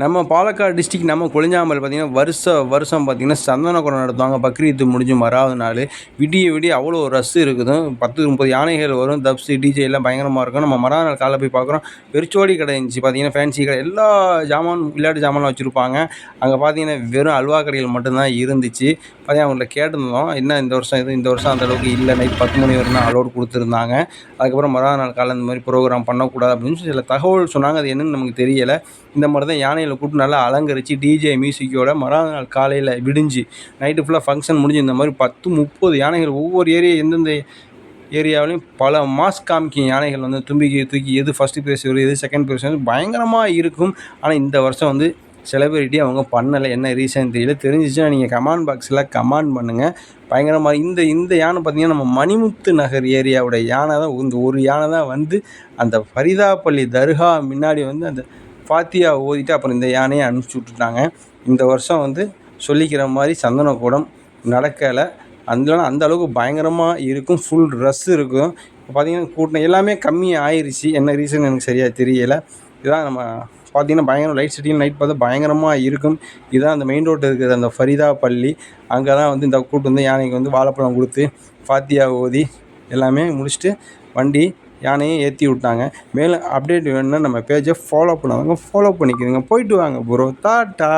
நம்ம பாலக்காடு டிஸ்ட்ரிக் நம்ம கொளிஞ்சாம்பல் பார்த்திங்கன்னா வருஷ வருஷம் பார்த்திங்கன்னா சந்தன குடம் நடத்துவாங்க. பக்ரீத்து முடிஞ்சு மறாவது நாள். விடிய விடிய அவ்வளோ ரஷ் இருக்குது. பத்து முப்பது யானைகள் வரும். தப்ஸு டிஜே எல்லாம் பயங்கரமாக இருக்கும். நம்ம மறாவது நாள் காலைல போய் பார்க்குறோம். வெறிச்சோடி கடை இருந்துச்சு பார்த்திங்கன்னா ஃபேன்சி கடை. எல்லா ஜாமான் விளையாட்டு ஜாமான்லாம் வச்சுருப்பாங்க. அங்கே பார்த்திங்கன்னா வெறும் அல்வா கடைகள் மட்டும்தான் இருந்துச்சு. பார்த்தீங்கன்னா அவங்கள்ட்ட கேட்டிருந்தோம். என்ன இந்த வருஷம் இது இந்த வருஷம் அந்தளவுக்கு இல்லை. நைட் பத்து மணி வரைக்கும் அலோடு கொடுத்துருந்தாங்க. அதுக்கப்புறம் மறாவது நாள் காலைல இந்த மாதிரி ப்ரோக்ராம் பண்ணக்கூடாது அப்படின்னு சொல்லி சில தகவல் சொன்னாங்க. அது என்னன்னு நமக்கு தெரியலை. இந்த மாதிரி தான் யானைகளை கூப்பிட்டு நல்லா அலங்கரித்து டிஜே மியூசிக்கோட மறாவது நாள் காலையில் விடிஞ்சு நைட்டு ஃபுல்லாக ஃபங்க்ஷன் முடிஞ்சு இந்த மாதிரி பத்து முப்பது யானைகள் ஒவ்வொரு ஏரியா எந்தெந்த ஏரியாவிலையும் பல மாஸ் காமிக்கும் யானைகள் வந்து தும்பிக்கி தூக்கி எது ஃபஸ்ட்டு ப்ரைஸ் வரும் எது செகண்ட் ப்ரைஸ் வரும் பயங்கரமாக இருக்கும். ஆனால் இந்த வருஷம் வந்து செலிபிரிட்டி அவங்க பண்ணலை. என்ன ரீசன் தெரியல. தெரிஞ்சிச்சுன்னா நீங்கள் கமாண்ட் பாக்ஸில் கமெண்ட் பண்ணுங்கள் பயங்கரமாக இந்த இந்த யானை பார்த்திங்கன்னா நம்ம மணிமுத்து நகர் ஏரியாவோட யானை தான் இந்த ஒரு யானை தான் வந்து அந்த ஃபரிதாப்பள்ளி தர்கா முன்னாடி வந்து அந்த ஃபாத்தியா ஓதிட்டு அப்புறம் இந்த யானையை அனுப்பிச்சி விட்டுட்டாங்க. இந்த வருஷம் வந்து சொல்லிக்கிற மாதிரி சந்தனக்கூடம் நடக்கலை. அதனால அந்த அளவுக்கு பயங்கரமாக இருக்கும். ஃபுல் ட்ரெஸ் இருக்கும். இப்போ பார்த்தீங்கன்னா கூட்டம் எல்லாமே கம்மி ஆயிடுச்சு என்ன ரீசன் எனக்கு சரியாக தெரியலை. இதான் நம்ம பார்த்தீங்கன்னா பயங்கரம் லைட் செட்டிங் நைட் பார்த்தா பயங்கரமாக இருக்கும். இதுதான் அந்த மெயின் ரோட்டில் இருக்கிற அந்த ஃபரிதா பள்ளி. அங்கே தான் வந்து இந்த கூட்டு வந்து யானைக்கு வந்து வாழைப்பழம் கொடுத்து ஃபாத்தியா ஓதி எல்லாமே முடிச்சுட்டு வண்டி யானையை ஏற்றி விட்டாங்க. மேலும் அப்டேட் வேணும்னா நம்ம பேஜை ஃபாலோ பண்ணுவாங்க ஃபாலோ பண்ணிக்கிறீங்க போயிட்டு வாங்க ப்ரோ டாட்டா